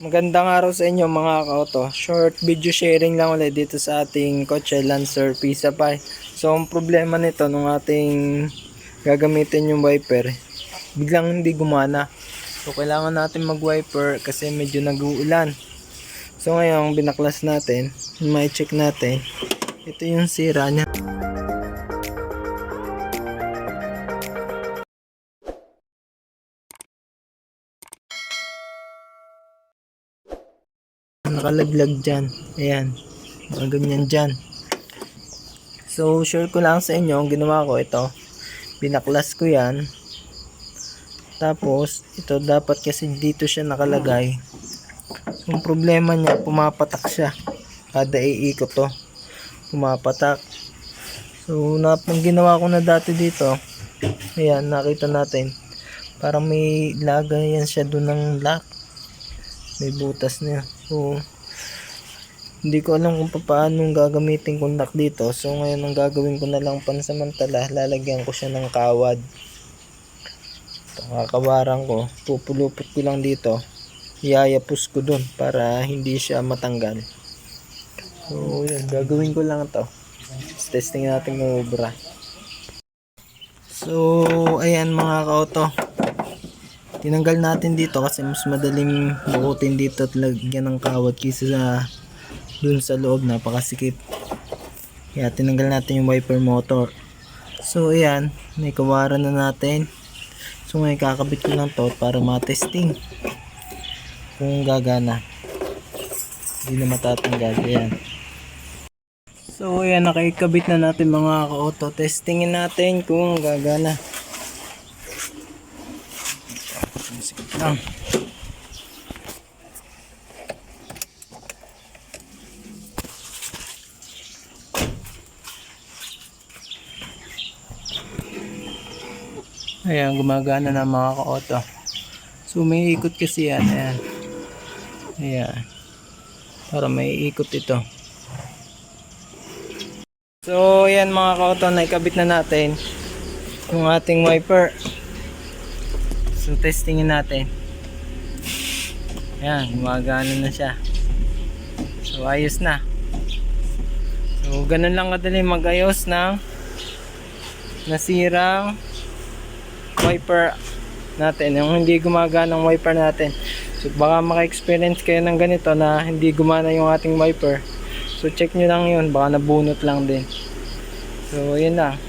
Magandang araw sa inyo mga kauto. Short video sharing lang ulit dito sa ating kotse Lancer Pisa Pi. So ang problema nito nung ating gagamitin yung wiper, biglang hindi gumana. So kailangan natin mag wiper kasi medyo nag-uulan. So ngayon binaklas natin, may check natin. Ito yung sira niya. Nakalaglag dyan. Ayan. Mga ganyan dyan. So, share ko lang sa inyo. Ang ginawa ko ito. Binaklas ko yan. Tapos, ito dapat kasi dito siya nakalagay. Yung problema niya, pumapatak siya. Kada iikot to. Pumapatak. So, na, ang ginawa ko na dati dito, ayan, nakita natin. Parang may lagayan siya doon ng lock may butas niya. So, hindi ko alam kung paano gagamitin kong lock dito. So, ngayon ang gagawin ko na lang pansamantala, lalagyan ko siya ng kawad. Ito, kakawaran ko. Pupulupot ko lang dito. Iyayapos ko dun para hindi siya matanggal. So, yun. Gagawin ko lang to. Testing natin ng ubra. So, ayan mga kauto tinanggal natin dito kasi mas madaling bukutin dito at lagyan ng kawat kaysa sa dun sa loob. Napakasikip. Kaya tinanggal natin yung wiper motor. So ayan. May kawaran na natin. So ngayon kakabit ko lang to para matesting kung gagana. Hindi na matatanggal. Ayan. So ayan. Nakikabit na natin mga ka-auto. Testingin natin kung gagana Sikip lang. Ayan, gumagana na mga ka-auto. So, may ikot kasi yan. Ayan. Ayan. Para may ikot ito. So, ayan mga ka-auto, naikabit na natin yung ating wiper. So testingin natin. Ayan, gumagana na siya. So ayos na. So ganun lang kadali magayos ng nasirang wiper natin. Yung hindi gumagana ng wiper natin. So baka maka-experience kayo ng ganito na hindi gumana yung ating wiper. So check nyo lang yun. Baka nabunot lang din. So yun na.